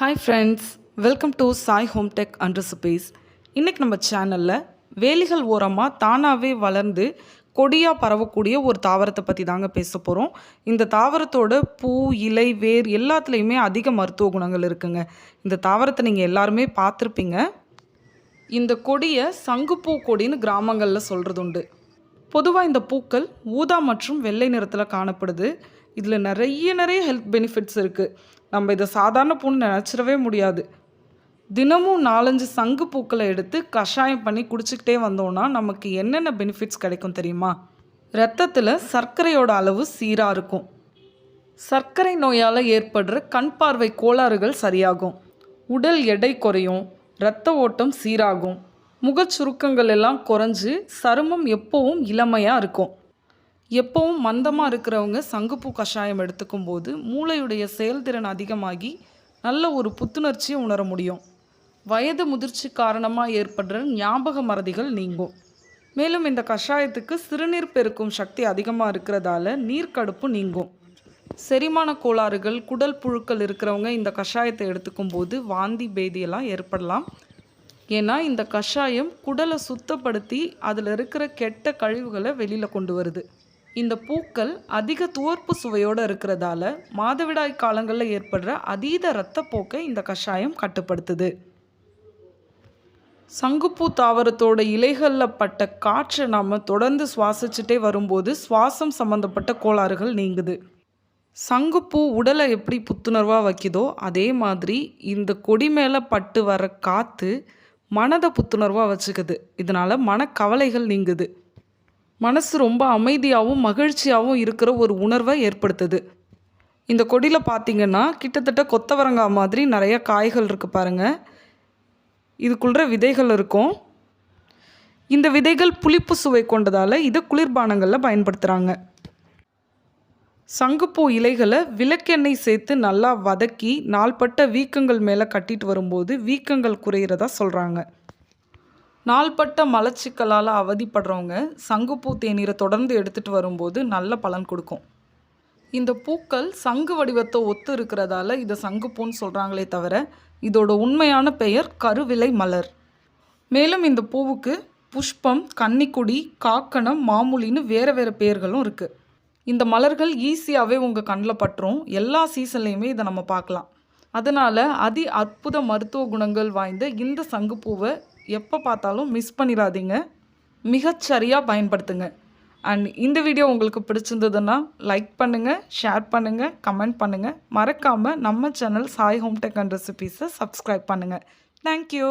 Hi friends welcome to Sai home tech and recipes இன்றைக்கி நம்ம சேனலில் வேலிகள் ஓரமாக தானாகவே வளர்ந்து கொடியாக பரவக்கூடிய ஒரு தாவரத்தை பற்றி தாங்க பேச போகிறோம் இந்த தாவரத்தோட பூ இலை வேர் எல்லாத்துலேயுமே அதிக மருத்துவ குணங்கள் இருக்குங்க. இந்த தாவரத்தை நீங்கள் எல்லாருமே பார்த்துருப்பீங்க. இந்த கொடியை சங்குப்பூ கொடின்னு கிராமங்களில் சொல்கிறது உண்டு பொதுவாக இந்த பூக்கள் ஊதா மற்றும் வெள்ளை நிறத்தில் காணப்படுது. இதில் நிறைய நிறைய ஹெல்த் பெனிஃபிட்ஸ் இருக்குது நம்ம இதை சாதாரண பூன்னு நினச்சிடவே முடியாது. தினமும் நாலஞ்சு சங்கு பூக்களை எடுத்து கஷாயம் பண்ணி குடிச்சிக்கிட்டே வந்தோம்னா நமக்கு என்னென்ன பெனிஃபிட்ஸ் கிடைக்கும் தெரியுமா? ரத்தத்தில் சர்க்கரையோட அளவு சீராக இருக்கும். சர்க்கரை நோயால் ஏற்படுற கண் பார்வை கோளாறுகள் சரியாகும். உடல் எடை குறையும். இரத்த ஓட்டம் சீராகும். முகச்சுருக்கங்கள் எல்லாம் குறைஞ்சு சருமம் எப்போவும் இளமையாக இருக்கும். எப்போவும் மந்தமாக இருக்கிறவங்க சங்குப்பூ கஷாயம் எடுத்துக்கும் போது மூளையுடைய செயல்திறன் அதிகமாகி நல்ல ஒரு புத்துணர்ச்சியை உணர முடியும். வயது முதிர்ச்சி காரணமாக ஏற்படுற ஞாபக மறதிகள் நீங்கும். மேலும் இந்த கஷாயத்துக்கு சிறுநீர் பெருக்கும் சக்தி அதிகமாக இருக்கிறதால நீர்க்கடுப்பு நீங்கும். செரிமான கோளாறுகள் குடல் புழுக்கள் இருக்கிறவங்க இந்த கஷாயத்தை எடுத்துக்கும் போது வாந்தி பேதியெல்லாம் ஏற்படலாம். ஏன்னா இந்த கஷாயம் குடலை சுத்தப்படுத்தி அதில் இருக்கிற கெட்ட கழிவுகளை வெளியில் கொண்டு வருது. இந்த பூக்கள் அதிக துவர்ப்பு சுவையோடு இருக்கிறதால மாதவிடாய் காலங்களில் ஏற்படுற அதீத இரத்தப்போக்கை இந்த கஷாயம் கட்டுப்படுத்துது. சங்குப்பூ தாவரத்தோட இலைகளில் பட்ட காற்றை நாம் தொடர்ந்து சுவாசிச்சுட்டே வரும்போது சுவாசம் சம்மந்தப்பட்ட கோளாறுகள் நீங்குது. சங்குப்பூ உடலை எப்படி புத்துணர்வாக வைக்குதோ அதே மாதிரி இந்த கொடி மேலே பட்டு வர காற்று மனதை புத்துணர்வாக வச்சுக்குது. இதனால் மனக்கவலைகள் நீங்குது. மனசு ரொம்ப அமைதியாகவும் மகிழ்ச்சியாகவும் இருக்கிற ஒரு உணர்வை ஏற்படுத்துது. இந்த கொடியில் பார்த்தீங்கன்னா கிட்டத்தட்ட கொத்தவரங்காய் மாதிரி நிறைய காய்கள் இருக்குது பாருங்கள் இதுக்குள்ள விதைகள் இருக்கும். இந்த விதைகள் புளிப்பு சுவை கொண்டதால் இதை குளிர்பானங்களில் பயன்படுத்துகிறாங்க சங்குப்பூ இலைகளை விளக்கெண்ணெய் சேர்த்து நல்லா வதக்கி நாள்பட்ட வீக்கங்கள் மேலே கட்டிட்டு வரும்போது வீக்கங்கள் குறையிறதா சொல்கிறாங்க நாள்பட்ட மலச்சிக்கலால் அவதிப்படுறவங்க சங்குப்பூ தேநீரை தொடர்ந்து எடுத்துகிட்டு வரும்போது நல்ல பலன் கொடுக்கும். இந்த பூக்கள் சங்கு வடிவத்தை ஒத்து இருக்கிறதால இதை சங்குப்பூன்னு சொல்கிறாங்களே தவிர இதோட உண்மையான பெயர் கருவிலை மலர். மேலும் இந்த பூவுக்கு புஷ்பம் கன்னிக்குடி காக்கணம் மாமூலின்னு வேறு வேறு பெயர்களும் இருக்குது இந்த மலர்கள் ஈஸியாகவே உங்கள் கண்ணில் பற்றும் எல்லா சீசன்லேயுமே இதை நம்ம பார்க்கலாம். அதனால் அதி அற்புத மருத்துவ குணங்கள் வாய்ந்த இந்த சங்குப்பூவை எப்போ பார்த்தாலும் மிஸ் பண்ணிடாதீங்க மிகச்சரியாக பயன்படுத்துங்க. அண்ட் இந்த வீடியோ உங்களுக்கு பிடிச்சிருந்ததுன்னா லைக் பண்ணுங்கள் ஷேர் பண்ணுங்கள் கமெண்ட் பண்ணுங்கள் மறக்காமல் நம்ம channel Sai home tech and ரெசிபீஸை subscribe பண்ணுங்கள் தேங்க்யூ